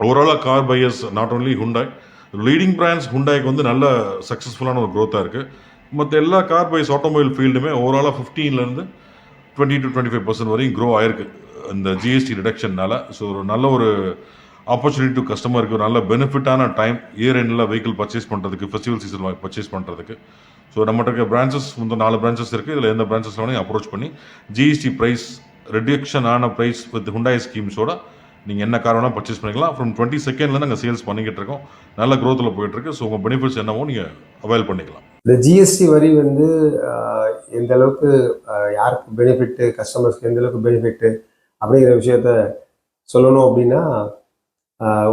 [SPEAKER 10] ஓவராலாக car buyers not only Hyundai leading brands ஹுண்டாய்க்கு வந்து நல்ல சக்ஸஸ்ஃபுல்லான ஒரு க்ரோத்தாக இருக்குது மற்ற எல்லா கார் பைஸ் ஆட்டோமொபைல் ஃபீல்டுமே ஓவராலாக ஃபிஃப்டீன்லேருந்து twenty to twenty five percent வரையும் க்ரோ ஆயிருக்கு. இந்த ஜிஎஸ்டி ரிடக்ஷன்னால ஸோ ஒரு நல்ல ஒரு ஆப்பர்ச்சுனிட்டி டு கஸ்டமருக்கு ஒரு நல்ல பெனிஃபிட்டான டைம் இயர் எண்டில் வெஹிக்கிள் பர்ச்சேஸ் பண்ணுறதுக்கு ஃபெஸ்டிவல் சீசன் பர்ச்சேஸ் பண்ணுறதுக்கு ஸோ நம்மகிட்ட இருக்க பிரான்ச்சஸ் வந்து நாலு பிரான்ச்சஸ் இருக்குது இதில் எந்த பிரான்ச்சஸ் வேணும் அப்ரோச் பண்ணி ஜிஎஸ்டி ப்ரைஸ் ரிடக்ஷன் ஆன ப்ரைஸ் வித் ஹுண்டாய் ஸ்கீம்ஸோட நீங்கள் என்ன கார் வேணால் பர்ச்சேஸ் பண்ணிக்கலாம். ஃப்ரம் டுவெண்ட்டி செகண்ட்ல நாங்கள் சேல்ஸ் பண்ணிக்கிட்டு இருக்கோம். நல்ல க்ரோத்தில் போயிட்டுருக்கு ஸோ உங்கள் பெனிஃபிட்ஸ் என்னவோ நீங்கள் அவைல் பண்ணிக்கலாம்.
[SPEAKER 11] இந்த ஜிஎஸ்டி வரி வந்து எந்த அளவுக்கு யாருக்கு பெனிஃபிட்டு கஸ்டமர்ஸ்க்கு எந்த அளவுக்கு பெனிஃபிட்டு அப்படிங்கிற விஷயத்த சொல்லணும் அப்படின்னா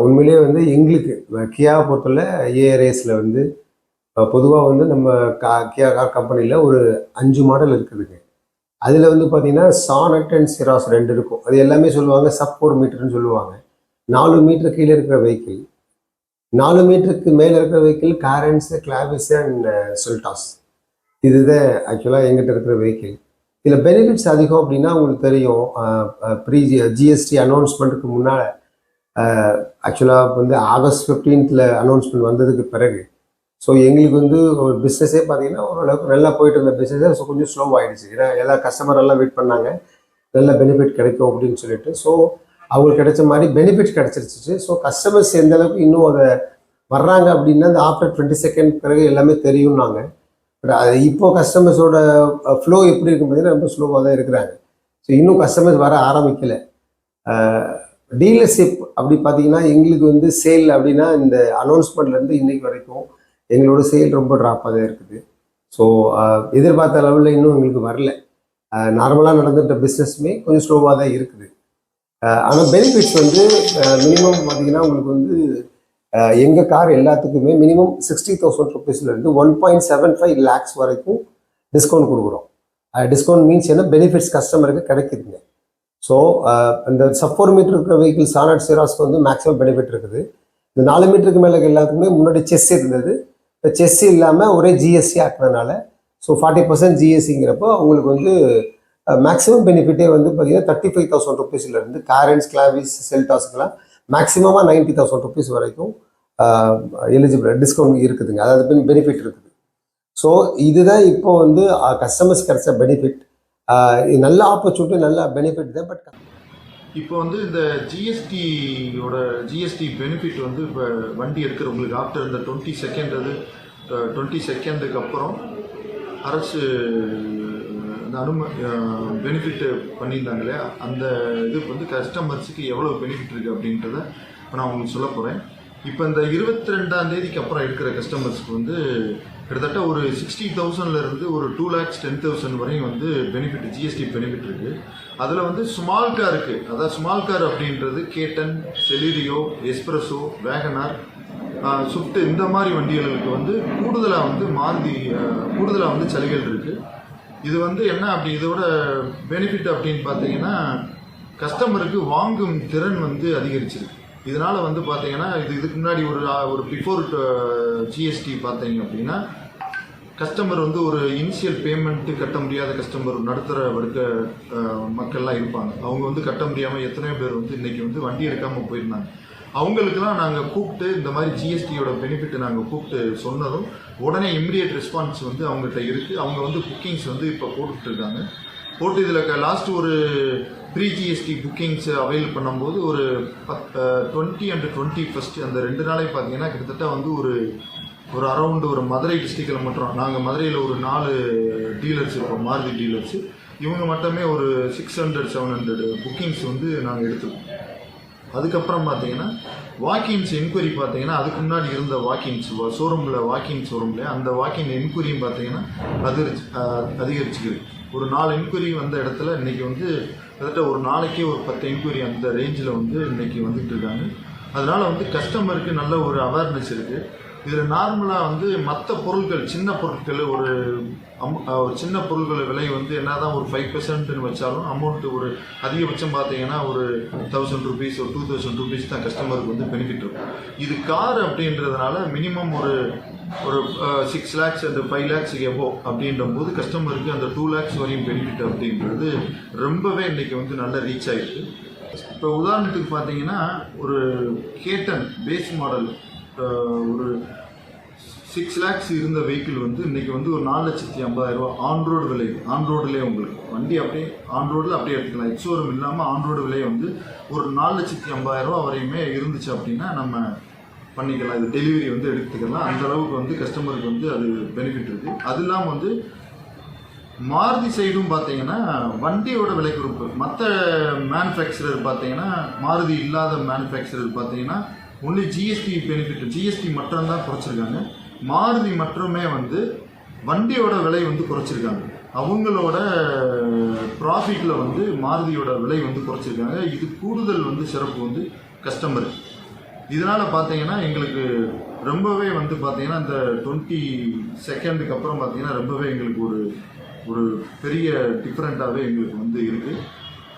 [SPEAKER 11] உண்மையிலேயே வந்து எங்களுக்கு கியா பொறுத்தவரை ஏஆர்ஏஸில் வந்து பொதுவாக வந்து நம்ம கா கியா கார் கம்பெனியில் ஒரு அஞ்சு மாடல் இருக்குதுங்க. அதில் வந்து பார்த்தீங்கன்னா சானட் அண்ட் சிராஸ் ரெண்டு இருக்கும். அது எல்லாமே சொல்லுவாங்க சப் ஃபோர் மீட்டர்னு சொல்லுவாங்க. நாலு மீட்டர் கீழே இருக்கிற வெஹிக்கிள் நாலு மீட்டருக்கு மேலே இருக்கிற vehicle Carens Clavis and Seltos இதுதான் ஆக்சுவலாக எங்கிட்ட இருக்கிற வெஹிக்கிள் இதில் பெனிஃபிட்ஸ் அதிகம் அப்படின்னா உங்களுக்கு தெரியும் ப்ரீ ஜிஎஸ்டி அனௌன்ஸ்மெண்ட்டுக்கு முன்னால் ஆக்சுவலாக வந்து ஆகஸ்ட் ஃபிஃப்டீன்த்தில் அனௌன்ஸ்மெண்ட் வந்ததுக்கு பிறகு ஸோ எங்களுக்கு வந்து ஒரு பிஸ்னஸே பார்த்தீங்கன்னா ஓரளவுக்கு நல்லா போயிட்டு இருந்த பிஸ்னஸே ஸோ கொஞ்சம் ஸ்லோ ஆகிடுச்சு ஏன்னா எல்லா கஸ்டமர் எல்லாம் வெயிட் பண்ணாங்க. நல்ல பெனிஃபிட் கிடைக்கும் அப்படின்னு சொல்லிட்டு. ஸோ அவங்களுக்கு கிடைச்ச மாதிரி பெனிஃபிட் கிடைச்சிருச்சு. ஸோ கஸ்டமர்ஸ் எந்த அளவுக்கு இன்னும் அதை வர்றாங்க அப்படின்னா அந்த ஆஃப்டர் டுவெண்ட்டி செகண்ட் பிறகு எல்லாமே தெரியும்னாங்க பட் அது இப்போ கஸ்டமர்ஸோட ஃப்ளோ எப்படி இருக்கும் பார்த்தீங்கன்னா ரொம்ப ஸ்லோவாக தான் இருக்கிறாங்க. ஸோ இன்னும் கஸ்டமர்ஸ் வர ஆரம்பிக்கல. டீலர்ஷிப் அப்படி பார்த்தீங்கன்னா எங்களுக்கு வந்து சேல் அப்படின்னா இந்த அனௌன்ஸ்மெண்ட்லேருந்து இன்றைக்கு வரைக்கும் எங்களோட சேல் ரொம்ப ட்ராப்பாக தான் இருக்குது. ஸோ எதிர்பார்த்த அளவில் இன்னும் எங்களுக்கு வரல. நார்மலாக நடந்துட்ட பிஸ்னஸுமே கொஞ்சம் ஸ்லோவாக தான் இருக்குது. ஆனால் பெனிஃபிட்ஸ் வந்து மினிமம் பார்த்தீங்கன்னா உங்களுக்கு வந்து எங்கள் கார் எல்லாத்துக்குமே minimum sixty thousand ருபீஸ்லேருந்து one point seven five lakhs வரைக்கும் டிஸ்கவுண்ட் கொடுக்குறோம். டிஸ்கவுண்ட் மீன்ஸ் என்ன? பெனிஃபிட்ஸ் கஸ்டமருக்கு கிடைக்குதுங்க. ஸோ இந்த சஃபோர் மீட்டர் இருக்கிற வெஹிக்கிள் சானாட் சிராஸ்க்கு வந்து மேக்ஸிமம் பெனிஃபிட் இருக்குது. இந்த நாலு மீட்டருக்கு மேலே எல்லாத்துக்குமே முன்னாடி செஸ் இருந்தது. இப்போ செஸ் இல்லாமல் ஒரே ஜிஎஸ்டி ஆக்கினனால ஸோ ஃபார்ட்டி பர்சன்ட் ஜிஎஸ்டிங்கிறப்போ அவங்களுக்கு வந்து மேக்ஸிமம் பெனிஃபிட்டே வந்து பார்த்தீங்கன்னா தேர்ட்டி ஃபைவ் தௌசண்ட் ருபீஸ்லேருந்து காரன்ஸ் கிளாவிஸ் செல்டாஸ்க்கெலாம் மேக்ஸிமமாக நைன்ட்டி தௌசண்ட் ருபீஸ் வரைக்கும் எலிஜிபிள் டிஸ்கவுண்ட் இருக்குதுங்க. அதாவது பெனிஃபிட் இருக்குது. ஸோ இதுதான் இப்போ வந்து கஸ்டமர்ஸ் கிடைச்ச பெனிஃபிட் நல்ல ஆப்பர்ச்சுனிட்டி நல்ல பெனிஃபிட் தான் பட்
[SPEAKER 12] இப்போ வந்து இந்த ஜிஎஸ்டியோட ஜிஎஸ்டி பெனிஃபிட் வந்து இப்போ வண்டி எடுக்கிறவங்களுக்கு ஆஃப்டர் இந்த டுவெண்ட்டி செகண்ட் அது டுவெண்ட்டி செகண்டுக்கு அப்புறம் அரசு அந்த அனும பெனிஃபிட் பண்ணியிருந்தாங்க இல்லையா? அந்த இதுக்கு வந்து கஸ்டமர்ஸுக்கு எவ்வளோ பெனிஃபிட் இருக்குது அப்படின்றத நான் உங்களுக்கு சொல்ல போகிறேன் இப்போ இந்த இருபத்தி ரெண்டாம் தேதிக்கு அப்புறம் எடுக்கிற கஸ்டமர்ஸ்க்கு வந்து கிட்டத்தட்ட ஒரு சிக்ஸ்டி தௌசண்ட்லேருந்து ஒரு டூ லேக்ஸ் டென் தௌசண்ட் வரையும் வந்து பெனிஃபிட் ஜிஎஸ்டி பெனிஃபிட் இருக்குது அதில் வந்து ஸ்மால் காருக்கு அதாவது ஸ்மால் கார் அப்படின்றது கேட்டன் செலிரியோ எஸ்பிரஸோ வேகனார் ஸ்விஃப்ட் இந்த மாதிரி வண்டிகளுக்கு வந்து கூடுதலாக வந்து மாருதி கூடுதலாக வந்து சலுகைகள் இருக்குது இது வந்து என்ன அப்படி இதோட பெனிஃபிட் அப்படின்னு பார்த்தீங்கன்னா கஸ்டமருக்கு வாங்கும் திறன் வந்து அதிகரிச்சிருக்கு. இதனால் வந்து பார்த்தீங்கன்னா இது இதுக்கு முன்னாடி ஒரு ஒரு பிஃபோர் ஜிஎஸ்டி uh, பார்த்தீங்க அப்படின்னா கஸ்டமர் வந்து ஒரு இனிஷியல் பேமெண்ட்டு கட்ட முடியாத கஸ்டமர் நடுத்தர வர்க்க uh, மக்கள்லாம் இருப்பாங்க. அவங்க வந்து கட்ட முடியாமல் எத்தனையோ பேர் வந்து இன்றைக்கி வந்து வண்டி எடுக்காமல் போயிருந்தாங்க. அவங்களுக்கெல்லாம் நாங்கள் கூப்பிட்டு இந்த மாதிரி ஜிஎஸ்டியோட பெனிஃபிட் நாங்கள் கூப்பிட்டு சொன்னதும் உடனே இம்மிடியட் ரெஸ்பான்ஸ் வந்து அவங்ககிட்ட இருக்குது அவங்க வந்து புக்கிங்ஸ் வந்து இப்போ போட்டுட்ருக்காங்க போட்டு இதில் லாஸ்ட் ஒரு ப்ரீ ஜிஎஸ்டி புக்கிங்ஸ் அவைல் பண்ணும்போது ஒரு பத் டுவெண்ட்டி அண்ட் டுவெண்ட்டி ஃபஸ்ட் அந்த ரெண்டு நாளே பார்த்தீங்கன்னா கிட்டத்தட்ட வந்து ஒரு ஒரு அரௌண்டு ஒரு மதுரை டிஸ்ட்ரிக்டில் மட்டும் நாங்கள் மதுரையில் ஒரு நாலு டீலர்ஸ் இருக்கோம் மாருதி டீலர்ஸ் இவங்க மட்டுமே ஒரு six hundred seven hundred bookings வந்து நாங்கள் எடுத்துக்கோம் அதுக்கப்புறம் பார்த்தீங்கன்னா வாக்கின்ஸ் என்கொயரி பார்த்தீங்கன்னா அதுக்கு முன்னாடி இருந்த வாக்கின்ஸ் ஷோரூமில் வாக்கின் ஷோரூமில் அந்த வாக்கின் என்கொயரியும் பார்த்தீங்கன்னா அதிகரிச்சு அதிகரிச்சுக்கிது. ஒரு நாலு என்கொயரி வந்த இடத்துல இன்றைக்கி வந்து கிட்டத்தட்ட ஒரு நாளைக்கே ஒரு பத்து என்கொயரி அந்த ரேஞ்சில் வந்து இன்றைக்கி வந்துட்டு இருக்காங்க. அதனால வந்து கஸ்டமருக்கு நல்ல ஒரு அவேர்னஸ் இருக்குது இதில் நார்மலாக வந்து மற்ற பொருட்கள் சின்ன பொருட்கள் ஒரு அம் ஒரு சின்ன பொருட்கள் விலை வந்து என்ன தான் ஒரு ஃபைவ் பெர்சன்ட்னு வச்சாலும் அமௌண்ட்டு ஒரு அதிகபட்சம் பார்த்தீங்கன்னா ஒரு தௌசண்ட் ருபீஸ் ஒரு டூ தௌசண்ட் ருபீஸ் தான் கஸ்டமருக்கு வந்து பெனிஃபிட் இருக்கும். இது கார் அப்படின்றதுனால மினிமம் ஒரு ஒரு சிக்ஸ் லேக்ஸ் அந்த ஃபைவ் லேக்ஸ் எபோ அப்படின்ற போது கஸ்டமருக்கு அந்த டூ லேக்ஸ் வரையும் பெனிஃபிட் அப்படின்றது ரொம்பவே இன்றைக்கி வந்து நல்லா ரீச் ஆகிருக்கு இப்போ உதாரணத்துக்கு பார்த்தீங்கன்னா ஒரு கேட்டன் பேஸ் மாடல் ஒரு சிக்ஸ் லேக்ஸ் இருந்த வெஹிக்கிள் வந்து இன்றைக்கி வந்து ஒரு நாலு லட்சத்தி ஐம்பதாயிரரூவா ஆன்ரோடு ஆன் ரோடு விலை ஆன் ரோடுலேயே உங்களுக்கு. வண்டி அப்படியே ஆன் ரோடில் அப்படியே எடுத்துக்கலாம். எக்ஸோரம் இல்லாமல் ஆன் ரோடு விலை வந்து ஒரு நாலு லட்சத்தி ஐம்பதாயிரரூவா வரையுமே இருந்துச்சு அப்படின்னா நம்ம பண்ணிக்கலாம். இது டெலிவரி வந்து எடுத்துக்கலாம். அந்த அளவுக்கு வந்து கஸ்டமருக்கு வந்து அது பெனிஃபிட் இருக்குது அது இல்லாமல் வந்து மாருதி சைடும் பார்த்தீங்கன்னா வண்டியோட விலை குறிப்பு. மற்ற மேனுஃபேக்சரர் பார்த்தீங்கன்னா மாருதி இல்லாத மேனுஃபேக்சரர் பார்த்தீங்கன்னா ஒன்லி ஜிஎஸ்டி பெனிஃபிட் ஜிஎஸ்டி மட்டும்தான் குறைச்சிருக்காங்க. மாருதி மட்டுமே வந்து வண்டியோட விலை வந்து குறைச்சிருக்காங்க. அவங்களோட ப்ராஃபிட்டில் வந்து மாருதியோட விலை வந்து குறைச்சிருக்காங்க. இது கூடுதல் வந்து சிறப்பு வந்து கஸ்டமர் இதனால் பார்த்தீங்கன்னா எங்களுக்கு ரொம்பவே வந்து பார்த்தீங்கன்னா இந்த டுவெண்ட்டி செகண்டுக்கு அப்புறம் பார்த்தீங்கன்னா ரொம்பவே எங்களுக்கு ஒரு ஒரு பெரிய டிஃப்ரெண்ட்டாகவே எங்களுக்கு வந்து இருக்குது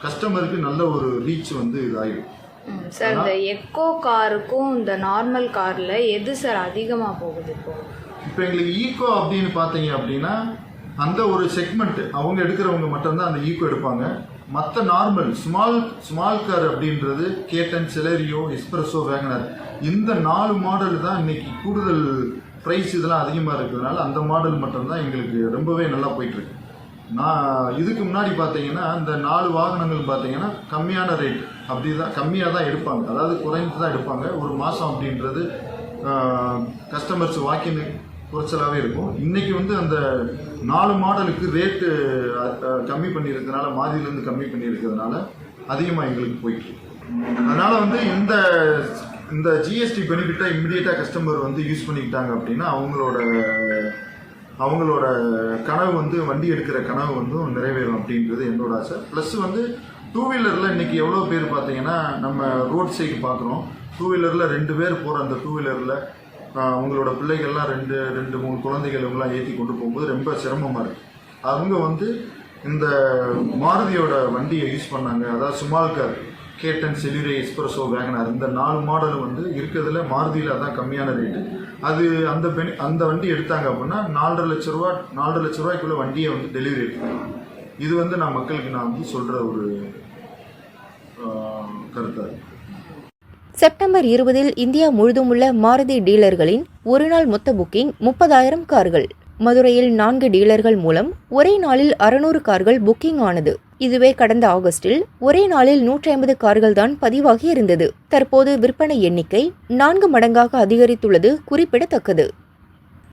[SPEAKER 12] கஸ்டமருக்கு நல்ல ஒரு ரீச் வந்து இதாயிடும்
[SPEAKER 13] சார் இந்த எக்கோ காருக்கும் இந்த நார்மல் காரில் எது சார் அதிகமாக போகுது இப்போ?
[SPEAKER 12] இப்போ எங்களுக்கு ஈகோ அப்படின்னு பார்த்தீங்க அப்படின்னா அந்த ஒரு செக்மெண்ட் அவங்க எடுக்கிறவங்க மட்டும்தான் அந்த ஈகோ எடுப்பாங்க. மற்ற நார்மல் ஸ்மால் ஸ்மால் கார் அப்படின்றது கேட்டன் செலரியோ எஸ்பிரஸோ வேகனர் இந்த நாலு மாடல் தான் இன்னைக்கு கூடுதல் ப்ரைஸ் இதெல்லாம் அதிகமாக இருக்கிறதுனால அந்த மாடல் மட்டும்தான் எங்களுக்கு ரொம்பவே நல்லா போயிட்டு இருக்கு நான் இதுக்கு முன்னாடி பார்த்தீங்கன்னா இந்த நாலு வாகனங்கள் பார்த்தீங்கன்னா கம்மியான ரேட் அப்படி தான் கம்மியாக தான் எடுப்பாங்க. அதாவது குறைந்து தான் எடுப்பாங்க. ஒரு மாதம் அப்படின்றது கஸ்டமர்ஸ் வாக்கிங் குறைச்சலாகவே இருக்கும். இன்னைக்கு வந்து அந்த நாலு மாடலுக்கு ரேட்டு கம்மி பண்ணியிருக்கிறதுனால மாதிரிலேருந்து கம்மி பண்ணியிருக்கிறதுனால அதிகமாக எங்களுக்கு போயிட்டு அதனால் வந்து இந்த இந்த ஜிஎஸ்டி பெனிஃபிட்டை இமிடியேட்டாக கஸ்டமர் வந்து யூஸ் பண்ணிக்கிட்டாங்க அப்படின்னா அவங்களோட அவங்களோட கனவு வந்து வண்டி எடுக்கிற கனவு வந்து நிறைவேறும் அப்படின்றது என்னோட ஆசை. ப்ளஸ் வந்து டூ வீலரில் இன்றைக்கி எவ்வளோ பேர் பார்த்தீங்கன்னா நம்ம ரோட் சைடு பார்க்குறோம். டூ வீலரில் ரெண்டு பேர் போகிற அந்த டூ வீலரில் அவங்களோட பிள்ளைகள்லாம் ரெண்டு ரெண்டு மூணு குழந்தைகள் இவங்களாம் ஏற்றி கொண்டு போகும்போது ரொம்ப சிரமமாக இருக்குது அவங்க வந்து இந்த மாருதியோட வண்டியை யூஸ் பண்ணாங்க. அதாவது சுமால்கர் கேட்டன் செலிரே எக்ஸ்பிரஸோ வேகனார் இந்த நாலு மாடல் வந்து இருக்கிறதுல மாருதியில் அதான் கம்மியான ரேட்டு அது அந்த பெனி அந்த வண்டி எடுத்தாங்க அப்படின்னா நாலரை லட்ச ரூபா நாலரை லட்ச ரூபாய்க்குள்ள வண்டியை வந்து டெலிவரி எடுத்துக்கலாம். இது வந்து நான் மக்களுக்கு நான் வந்து சொல்கிற ஒரு
[SPEAKER 1] செப்டம்பர் இருபதில் இந்தியா முழுதும் உள்ள மாருதி டீலர்களின் ஒருநாள் மொத்த புக்கிங் முப்பதாயிரம் கார்கள். மதுரையில் நான்கு டீலர்கள் மூலம் ஒரே நாளில் அறுநூறு கார்கள் புக்கிங் ஆனது. இதுவே கடந்த ஆகஸ்டில் ஒரே நாளில் நூற்றி ஐம்பது கார்கள் தான் பதிவாகி இருந்தது. தற்போது விற்பனை எண்ணிக்கை நான்கு மடங்காக அதிகரித்துள்ளது குறிப்பிடத்தக்கது.